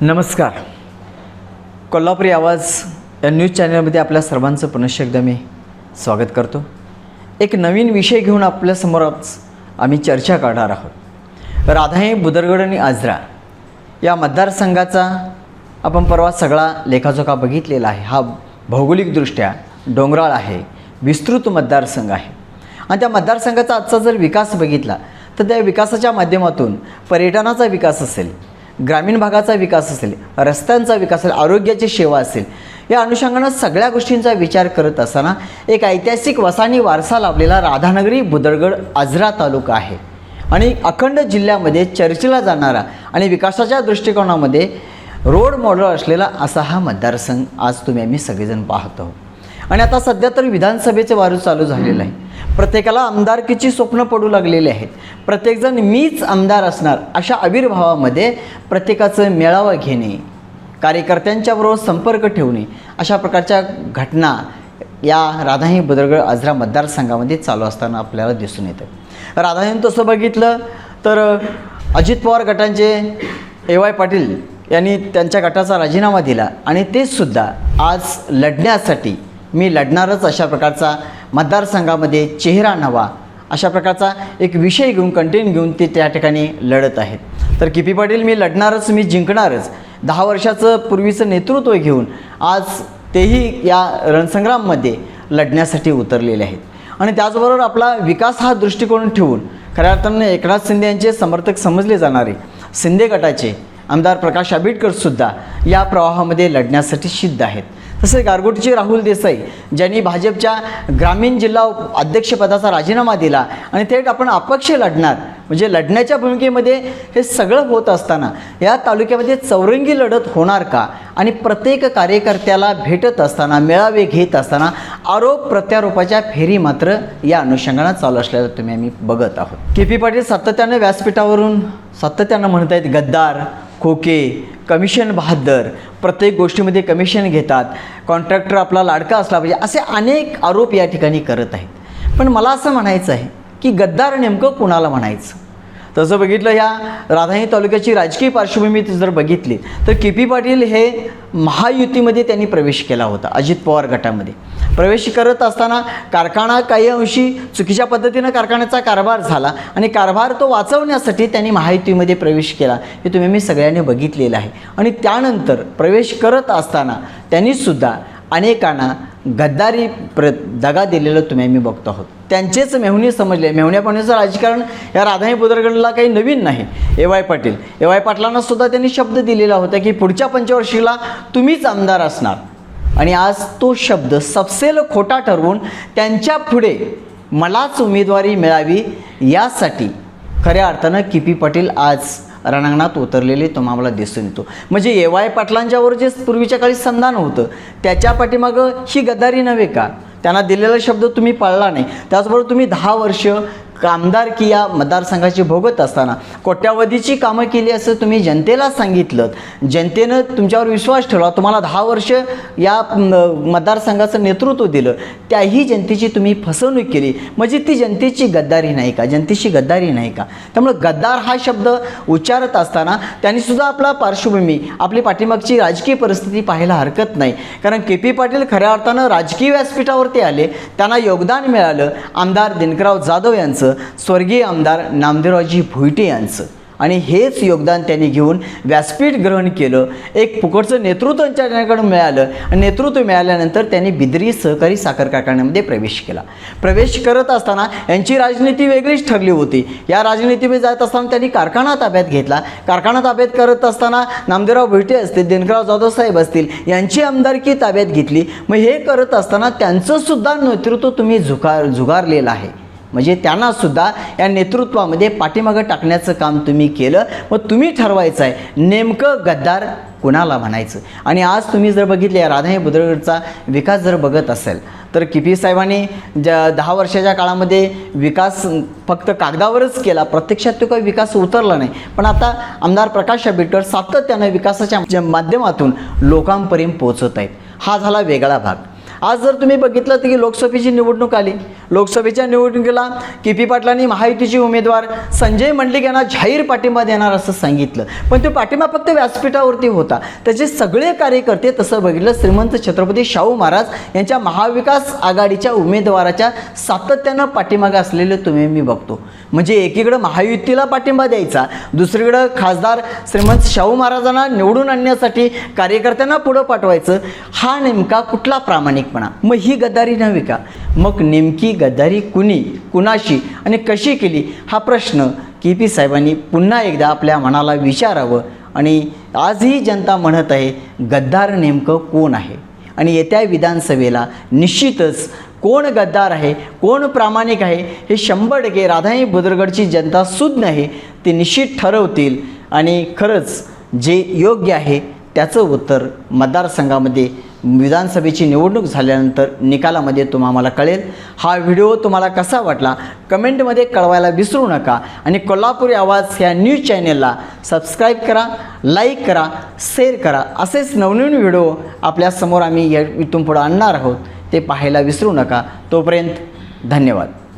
नमस्कार. कोल्हापुरी आवाज या न्यूज चॅनलमध्ये आपल्या सर्वांचं पुनश्च एकदा मी स्वागत करतो. एक नवीन विषय घेऊन आपल्यासमोरच आम्ही चर्चा करणार आहोत. राधाई बुदरगड आणि आजरा या मतदारसंघाचा आपण परवा सगळा लेखाजोखा बघितलेला आहे. हा भौगोलिकदृष्ट्या डोंगराळ आहे विस्तृत मतदारसंघ आहे. आणि त्या मतदारसंघाचा आजचा जर विकास बघितला तर त्या विकासाच्या माध्यमातून पर्यटनाचा विकास असेल ग्रामीण भागाचा विकास असेल रस्त्यांचा विकास असेल आरोग्याची सेवा असेल या अनुषंगानं सगळ्या गोष्टींचा विचार करत असताना एक ऐतिहासिक वसानी वारसा लाभलेला राधानगरी बुदरगड आजरा तालुका आहे. आणि अखंड जिल्ह्यामध्ये चर्चेला जाणारा आणि विकासाच्या दृष्टिकोनामध्ये रोड मॉडेल असलेला असा हा मतदारसंघ आज तुम्ही आम्ही सगळेजण पाहतो. आणि आता सध्या तर विधानसभेचे वारू चालू झालेलं आहे. प्रत्येकाला आमदारकीची स्वप्न पडू लागलेली आहेत. प्रत्येकजण मीच आमदार असणार अशा आविर्भावामध्ये प्रत्येकाचं मेळावा घेणे कार्यकर्त्यांच्याबरोबर संपर्क ठेवणे अशा प्रकारच्या घटना या राधाई बदरगड आजरा मतदारसंघामध्ये चालू असताना आपल्याला दिसून येतं. राधाईनं तसं बघितलं तर अजित पवार गटांचे ए वाय पाटील यांनी त्यांच्या गटाचा राजीनामा दिला आणि तेचसुद्धा आज लढण्यासाठी मी लढणारच अशा प्रकारचा मतदारसंघामध्ये चेहरा नवा. अशा प्रकारचा एक विषय घेऊन कंटेन घेऊन ते त्या ठिकाणी लढत आहेत. तर किपी पाटील मी लढणारच मी जिंकणारच दहा वर्षाचं पूर्वीचं नेतृत्व घेऊन आज तेही या रणसंग्राममध्ये लढण्यासाठी उतरलेले आहेत. आणि त्याचबरोबर आपला विकास हा दृष्टिकोन ठेवून खऱ्या अर्थानं एकनाथ शिंदे यांचे समर्थक समजले जाणारे शिंदे गटाचे आमदार प्रकाश आंबेडकरसुद्धा या प्रवाहामध्ये लढण्यासाठी सिद्ध आहेत. तसेच गारगोटीचे राहुल देसाई ज्यांनी भाजपच्या ग्रामीण जिल्हा अध्यक्षपदाचा राजीनामा दिला आणि थेट आपण अपक्ष लढणार म्हणजे लढण्याच्या भूमिकेमध्ये हे सगळं होत असताना या तालुक्यामध्ये चौरंगी लढत होणार का? आणि प्रत्येक कार्यकर्त्याला भेटत असताना मेळावे घेत असताना आरोप प्रत्यारोपाच्या फेरी मात्र या अनुषंगानं चालू असल्याचं तुम्ही आम्ही बघत आहोत. के पी पाटील सातत्यानं व्यासपीठावरून सातत्यानं म्हणत आहेत गद्दार खोके कमिशन बहादर प्रत्येक गोष्टीमध्ये कमिशन घेतात. कॉन्ट्रॅक्टर आपला लाडका असला पाहिजे. असे अनेक आरोप या ठिकाणी करत आहेत. पण मला असं म्हणायचं आहे की गद्दार नेमकं कुणाला म्हणायचं? तसं बघितलं ह्या राधाई तालुक्याची राजकीय पार्श्वभूमी जर बघितली तर के पी पाटील हे महायुतीमध्ये त्यांनी प्रवेश केला होता अजित पवार गटामध्ये. प्रवेश करत असताना कारखाना काही अंशी चुकीच्या पद्धतीनं कारखान्याचा कारभार झाला आणि कारभार तो वाचवण्यासाठी त्यांनी महायुतीमध्ये प्रवेश केला हे तुम्ही मी सगळ्यांनी बघितलेलं आहे. आणि त्यानंतर प्रवेश करत असताना त्यांनीसुद्धा अनेकांना गद्दारी प्र दगा दिलेलं तुम्ही आम्ही बघतो आहोत. त्यांचेच मेहुणी समजले. मेहुण्यापणीचं राजकारण या राधाई बुदरगडला काही नवीन नाही. A Y Patil. A Y पाटलांना सुद्धा त्यांनी शब्द दिलेला होता की पुढच्या पंचवर्षीला तुम्हीच आमदार असणार. आणि आज तो शब्द सपसेल खोटा ठरवून त्यांच्या पुढे मलाच उमेदवारी मिळावी यासाठी खऱ्या अर्थानं के पी पाटील आज रणांगणात उतरलेले तुम्हाला दिसून येतो. म्हणजे ए वाय पाटलांच्यावर जे पूर्वीच्या काळी संधान होतं त्याच्या पाठीमागं ही गद्दारी नव्हे का? त्यांना दिलेला शब्द तुम्ही पाळला नाही. त्याचबरोबर तुम्ही दहा वर्ष कामदारकी या मतदारसंघाची भोगत असताना कोट्यावधीची कामं केली असं तुम्ही जनतेला सांगितलं. जनतेनं तुमच्यावर विश्वास ठेवला. तुम्हाला दहा वर्ष या मतदारसंघाचं नेतृत्व दिलं. त्याही जनतेची तुम्ही फसवणूक केली. म्हणजे ती जनतेची गद्दारी नाही का? जनतेची गद्दारी नाही का? त्यामुळे गद्दार हा शब्द उच्चारत असताना त्यांनी सुद्धा आपला पार्श्वभूमी आपली पाठीमागची राजकीय परिस्थिती पाहायला हरकत नाही. कारण के पी पाटील खऱ्या अर्थानं राजकीय व्यासपीठावरती आले. त्यांना योगदान मिळालं. आमदार दिनकराव जाधव यांचं. स्वर्गीय आमदार नामदेवरावजी भुईटे यांचं. आणि हेच योगदान त्यांनी घेऊन व्यासपीठ ग्रहण केलं. एक फुकटचं नेतृत्व त्यांच्याकडून मिळालं. आणि नेतृत्व मिळाल्यानंतर त्यांनी बिद्री सहकारी साखर कारखान्यामध्ये प्रवेश केला. प्रवेश करत असताना यांची राजनीती वेगळीच ठरली होती. या राजनीतीमध्ये जात असताना त्यांनी कारखाना ताब्यात घेतला. कारखाना ताब्यात करत असताना नामदेवराव भुईटे असतील दिनकराव जाधव साहेब असतील यांची आमदारकी ताब्यात घेतली. मग हे करत असताना त्यांचंसुद्धा नेतृत्व तुम्ही झुकार झुगारलेलं आहे. म्हणजे त्यांनासुद्धा या नेतृत्वामध्ये पाठीमागं टाकण्याचं काम तुम्ही केलं मग तुम्ही ठरवायचं आहे. नेमकं गद्दार कुणाला म्हणायचं? आणि आज तुम्ही जर बघितले राधाई बुद्रगडचा विकास जर बघत असेल तर किपी साहेबांनी ज दहा वर्षाच्या काळामध्ये विकास फक्त कागदावरच केला प्रत्यक्षात तो काही विकास उतरला नाही. पण आता आमदार प्रकाश आंबेडकर सातत्यानं विकासाच्या माध्यमातून लोकांपर्यंत पोहोचत आहेत. हा झाला वेगळा भाग. आज जर तुम्ही बघितलं तर की लोकसभेची निवडणूक आली. लोकसभेच्या निवडणुकीला के पी पाटलांनी महायुतीचे उमेदवार संजय मंडलिक यांना जाहीर पाठिंबा देणार असं सांगितलं. पण तो पाठिंबा फक्त व्यासपीठावरती होता. त्याचे सगळे कार्यकर्ते तसं बघितलं श्रीमंत छत्रपती शाहू महाराज यांच्या महाविकास आघाडीच्या उमेदवाराच्या सातत्यानं पाठीमागं असलेले तुम्ही मी बघतो. म्हणजे एकीकडं महायुतीला पाठिंबा द्यायचा दुसरीकडं खासदार श्रीमंत शाहू महाराजांना निवडून आणण्यासाठी कार्यकर्त्यांना पुढं पाठवायचं हा नेमका कुठला प्रामाणिकपणा? मग ही गद्दारी नव्हे का? मग नेमकी गद्दारी कुणी कुणाशी आणि कशी केली? हा प्रश्न के पी साहेबांनी पुन्हा एकदा आपल्या मनाला विचारावं आणि आजही जनता म्हणत आहे गद्दार नेमकं कोण आहे? आणि येत्या विधानसभेला निश्चितच कोण गद्दार आहे कोण प्रामाणिक आहे हे शंभर टक्के राधाई बुद्रगडची जनता सुज्ञ आहे ते निश्चित ठरवतील. आणि खरंच जे योग्य आहे त्याचं उत्तर मतदारसंघामध्ये विधानसभेची निवडणूक झाल्यानंतर निकालामध्ये तुम्हाला कळेल. हा व्हिडिओ तुम्हाला कसा वाटला कमेंटमध्ये कळवायला विसरू नका. आणि कोल्हापुरी आवाज ह्या न्यूज चॅनेलला सबस्क्राईब करा लाईक करा शेअर करा. असेच नवनवीन व्हिडिओ आपल्यासमोर आम्ही या इथून पुढं आणणार आहोत. ते पाहायला विसरू नका. तोपर्यंत धन्यवाद.